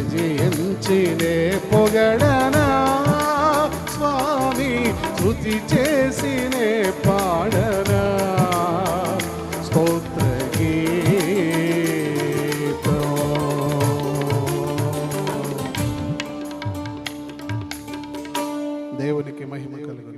భజించినే పొగడనా? స్వామి శృతి చేసినే పాడనా? స్తోత్ర దేవునికి మహిమ కలుగును.